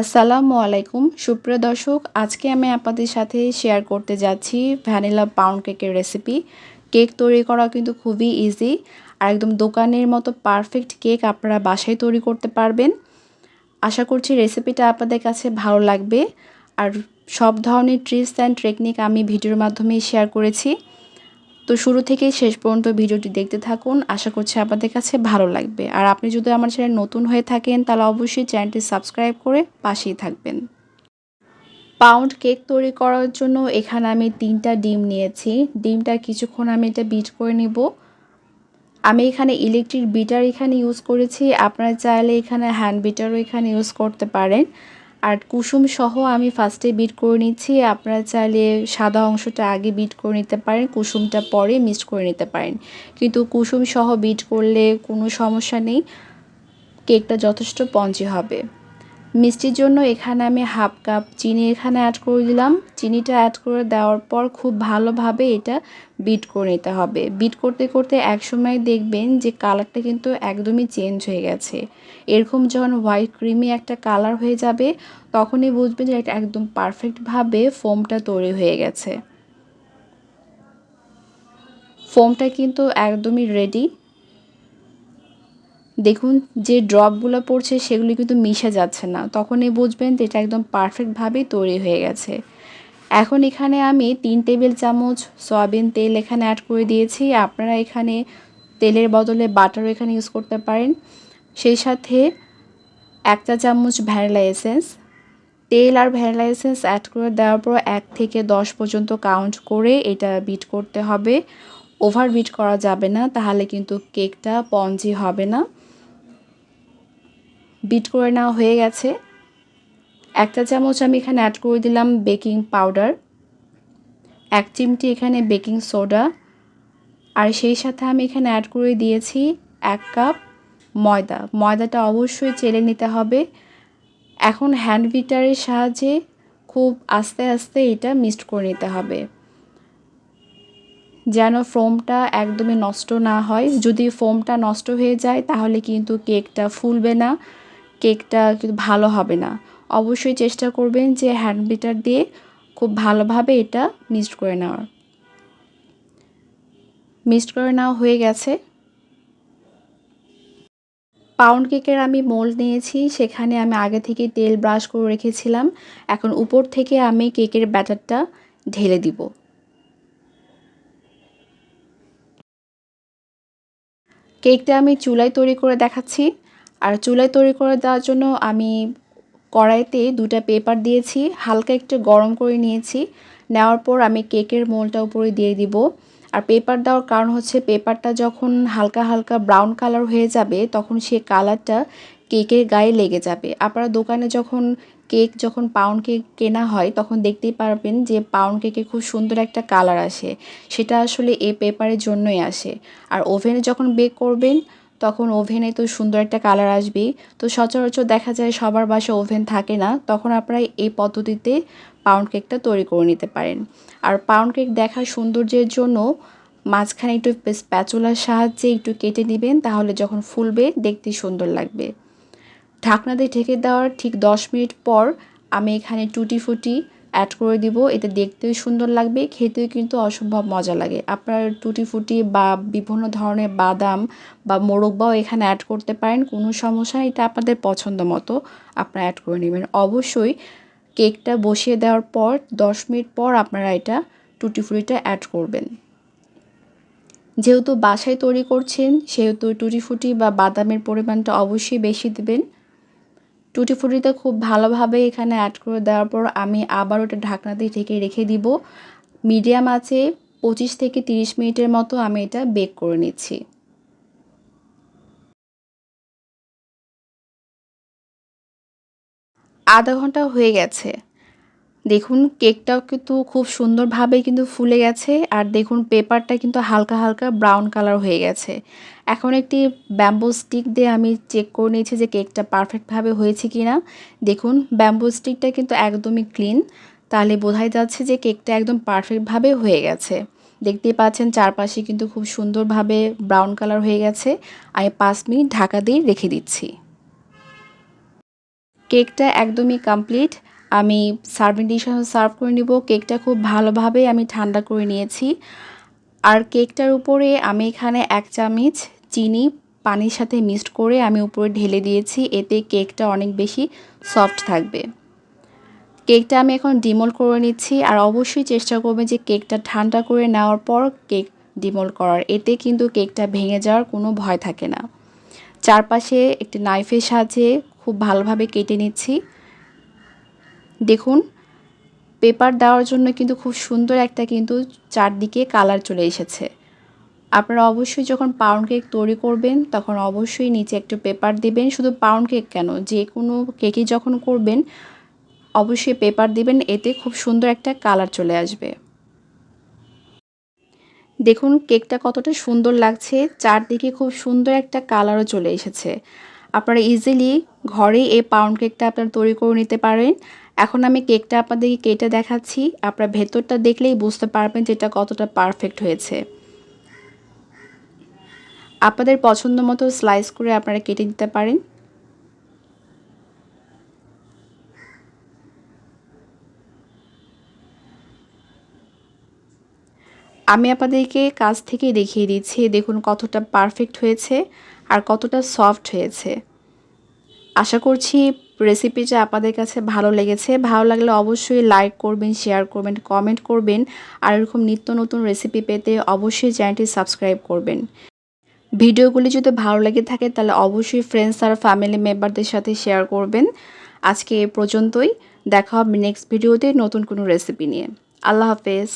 আসসালামু আলাইকুম। সুপ্রিয় দর্শক, আজকে আমি আপনাদের সাথে শেয়ার করতে যাচ্ছি ভ্যানিলা পাউন্ড কেকের রেসিপি কেক তৈরি করা কিন্তু খুবই ইজি আর একদম দোকানের মতো পারফেক্ট কেক আপনারা বাসায় তৈরি করতে পারবেন। আশা করছি রেসিপিটা আপনাদের কাছে ভালো লাগবে। আর সব ধরনের ট্রিপস অ্যান্ড টেকনিক আমি ভিডিওর মাধ্যমে শেয়ার করেছি। তো শুরু থেকে শেষ পর্যন্ত ভিডিওটি দেখতে থাকুন। আশা করছি আপনাদের কাছে ভালো লাগবে। আর আপনি যদি আমার চ্যানেল নতুন হয়ে থাকেন, তাহলে অবশ্যই চ্যানেলটি সাবস্ক্রাইব করে পাশেই থাকবেন। পাউন্ড কেক তৈরি করার জন্য এখানে আমি তিনটা ডিম নিয়েছি। ডিমটা কিছুক্ষণ আমি এটা বিট করে নেব। আমি এখানে ইলেকট্রিক বিটার এখানে ইউজ করেছি। আপনারা চাইলে এখানে হ্যান্ড বিটারও এখানে ইউজ করতে পারেন। আর কুসুম সহ আমি ফার্স্টে বিট করে নিচ্ছি। আপনারা চাইলে সাদা অংশটা আগে বিট করে নিতে পারেন, কুসুমটা পরে মিক্সড করে নিতে পারেন। কিন্তু কুসুম সহ বিট করলে কোনো সমস্যা নেই। কেকটা যথেষ্ট পঞ্চি হবে। মিষ্টির জন্য এখানে আমি হাফ কাপ চিনি এখানে অ্যাড করে দিলাম। চিনিটা অ্যাড করে দেওয়ার পর খুব ভালোভাবে এটা বিট করে নিতে হবে। বিট করতে করতে একসময় দেখবেন যে কালারটা কিন্তু একদমই চেঞ্জ হয়ে গেছে। এরকম যখন হোয়াইট ক্রিমি একটা কালার হয়ে যাবে, তখনই বুঝবেন যে এটা একদম পারফেক্টভাবে ফোমটা তৈরি হয়ে গেছে। ফোমটা কিন্তু একদমই রেডি দেখুন, যে ড্রপগুলো পড়ছে সেগুলি কিন্তু মিশে যাচ্ছে না। তখনই বুঝবেন যে এটা একদম পারফেক্টভাবেই তৈরি হয়ে গেছে। এখন এখানে আমি তিন টেবিল চামচ সয়াবিন তেল এখানে অ্যাড করে দিয়েছি। আপনারা এখানে তেলের বদলে বাটারও এখানে ইউজ করতে পারেন। সেই সাথে এক চা চামচ ভ্যানিলা এসেন্স তেল আর ভ্যানিলা এসেন্স অ্যাড করে দেওয়ার পর এক থেকে দশ পর্যন্ত কাউন্ট করে এটা বিট করতে হবে। ওভার বিট করা যাবে না, তাহলে কিন্তু কেকটা পঞ্জি হবে না। বিট করে নেওয়া হয়ে গেছে। একটা চামচ আমি এখানে অ্যাড করে দিলাম বেকিং পাউডার এক চিমটি এখানে বেকিং সোডা আর সেই সাথে আমি এখানে অ্যাড করে দিয়েছি এক কাপ ময়দা। ময়দাটা অবশ্যই চেলে নিতে হবে। এখন হ্যান্ড বিটারের সাহায্যে খুব আস্তে আস্তে এটা মিক্সড করে নিতে হবে। যেন ফোমটা একদমই নষ্ট না হয়। যদি ফোমটা নষ্ট হয়ে যায় তাহলে কিন্তু কেকটা ফুলবে না। কেকটা কিন্তু ভালো হবে না। অবশ্যই চেষ্টা করবেন যে হ্যান্ড বিটার দিয়ে খুব ভালোভাবে এটা মিক্সড করে নেওয়ার। মিক্সড করে নেওয়া হয়ে গেছে। পাউন্ড কেকের আমি মোল্ড নিয়েছি, সেখানে আমি আগে থেকে তেল ব্রাশ করে রেখেছিলাম। এখন উপর থেকে আমি কেকের ব্যাটারটা ঢেলে দিব। কেকটা আমি চুলায় তৈরি করে দেখাচ্ছি। আর চুলায় তৈরি করে দেওয়ার জন্য আমি কড়াইতে দুটা পেপার দিয়েছি, হালকা একটু গরম করে নিয়েছি। নেওয়ার পর আমি কেকের মোলটা উপরে দিয়ে দিব। আর পেপার দেওয়ার কারণ হচ্ছে পেপারটা যখন হালকা হালকা ব্রাউন কালার হয়ে যাবে, তখন সে কালারটা কেকের গায়ে লেগে যাবে। আপনারা দোকানে যখন কেক, যখন পাউন্ড কেক কেনা হয়, তখন দেখতেই পারবেন যে পাউন্ড কেকে খুব সুন্দর একটা কালার আসে। সেটা আসলে এই পেপারের জন্যই আসে। আর ওভেনে যখন বেক করবেন তখন ওভেনে তো সুন্দর একটা কালার আসবে তো সচরাচর দেখা যায় সবার বাসা ওভেন থাকে না, তখন আপনারা এই পদ্ধতিতে পাউন্ড কেকটা তৈরি করে নিতে পারেন। আর পাউন্ড কেক দেখার সৌন্দর্যের জন্য মাঝখানে একটু প্যাচুলার সাহায্যে একটু কেটে নেবেন তাহলে যখন ফুলবে দেখতে সুন্দর লাগবে। ঢাকনা দিয়ে ঢেকে দেওয়ার ঠিক দশ মিনিট পর আমি এখানে টুটি ফুটি অ্যাড করে দিব। এতে দেখতেও সুন্দর লাগবে, খেতেও কিন্তু অসম্ভব মজা লাগে। আপনার টুটি ফুটি বা বিভিন্ন ধরনের বাদাম বা মোরব্বাও এখানে অ্যাড করতে পারেন, কোনো সমস্যা এটা আপনাদের পছন্দ মতো আপনারা অ্যাড করে নেবেন। অবশ্যই কেকটা বসিয়ে দেওয়ার পর, দশ মিনিট পর আপনারা এটা টুটি ফুটিটা অ্যাড করবেন। যেহেতু বাসায় তৈরি করছেন, সেহেতু টুটি ফুটি বা বাদামের পরিমাণটা অবশ্যই বেশি দেবেন। টুটি ফুটিতে খুব ভালোভাবে এখানে অ্যাড করে দেওয়ার পর আমি আবার ওটা ঢাকনা দিয়ে ঢেকে রেখে দিব। মিডিয়াম আছে পঁচিশ থেকে তিরিশ মিনিটের মতো আমি এটা বেক করে নিচ্ছি। আধা ঘণ্টা হয়ে গেছে। দেখুন, কেকটাও কিন্তু খুব সুন্দরভাবে কিন্তু ফুলে গেছে আর দেখুন, পেপারটা কিন্তু হালকা হালকা ব্রাউন কালার হয়ে গেছে। এখন একটি ব্যাম্বো স্টিক দিয়ে আমি চেক করে নিয়েছি যে কেকটা পারফেক্টভাবে হয়েছে কি না দেখুন, ব্যাম্বো স্টিকটা কিন্তু একদমই ক্লিন। তাহলে বোঝাই যাচ্ছে যে কেকটা একদম পারফেক্টভাবে হয়ে গেছে। দেখতেই পাচ্ছেন, চারপাশে কিন্তু খুব সুন্দরভাবে ব্রাউন কালার হয়ে গেছে। আমি পাঁচ মিনিট ঢাকা দিয়ে রেখে দিচ্ছি। কেকটা একদমই কমপ্লিট। আমি সার্ভিং ডিশে সার্ভ করে নিব। কেকটা খুব ভালোভাবে আমি ঠান্ডা করে নিয়েছি। আর কেকটার উপরে আমি এখানে এক চামচ চিনি পানির সাথে মিক্সড করে আমি উপরে ঢেলে দিয়েছি। এতে কেকটা অনেক বেশি সফট থাকবে। কেকটা আমি এখন ডিমোল করে নিচ্ছি। আর অবশ্যই চেষ্টা করবেন যে কেকটা ঠান্ডা করে নেওয়ার পর কেক ডিমোল করার। এতে কিন্তু কেকটা ভেঙে যাওয়ার কোনো ভয় থাকে না। চারপাশে একটি নাইফের সাহায্যে খুব ভালোভাবে কেটে নিচ্ছি। দেখুন পেপার দেওয়ার জন্য কিন্তু খুব সুন্দর একটা কিন্তু চারদিকে কালার চলে এসেছে। আপনারা অবশ্যই যখন পাউন্ড কেক তৈরি করবেন, তখন অবশ্যই নিচে একটু পেপার দিবেন, শুধু পাউন্ড কেক কেন, যে কোনো কেকই যখন করবেন, অবশ্যই পেপার দিবেন, এতে খুব সুন্দর একটা কালার চলে আসবে। দেখুন কেকটা কতটা সুন্দর লাগছে, চারদিকে খুব সুন্দর একটা কালারও চলে এসেছে। আপনারা ইজিলি ঘরেই এই পাউন্ড কেকটা আপনারা তৈরি করে নিতে পারেন। এখন আমি কেকটা আপনাদেরকে কেটে দেখাচ্ছি। আপনারা ভেতরটা দেখলেই বুঝতে পারবেন যে এটা কতটা পারফেক্ট হয়েছে। আপনাদের পছন্দ মতো স্লাইস করে আপনারা কেটে দিতে পারেন। আমি আপনাদেরকে কাছ থেকে দেখিয়ে দিচ্ছি, দেখুন কতটা পারফেক্ট হয়েছে আর কতটা সফট হয়েছে। আশা করছি রেসিপিটা আপনাদের কাছে ভালো লেগেছে, ভালো লাগলে অবশ্যই লাইক করবেন শেয়ার করবেন কমেন্ট করবেন, আর এরকম নিত্য নতুন রেসিপি পেতে অবশ্যই চ্যানেলটি সাবস্ক্রাইব করবেন। ভিডিওগুলি যদি ভালো লেগে থাকে তাহলে অবশ্যই ফ্রেন্ডস আর ফ্যামিলি মেম্বারদের সাথে শেয়ার করবেন। আজকে এ পর্যন্তই, দেখা হবে নেক্সট ভিডিওতে নতুন কোনো রেসিপি নিয়ে। আল্লাহ হাফেজ।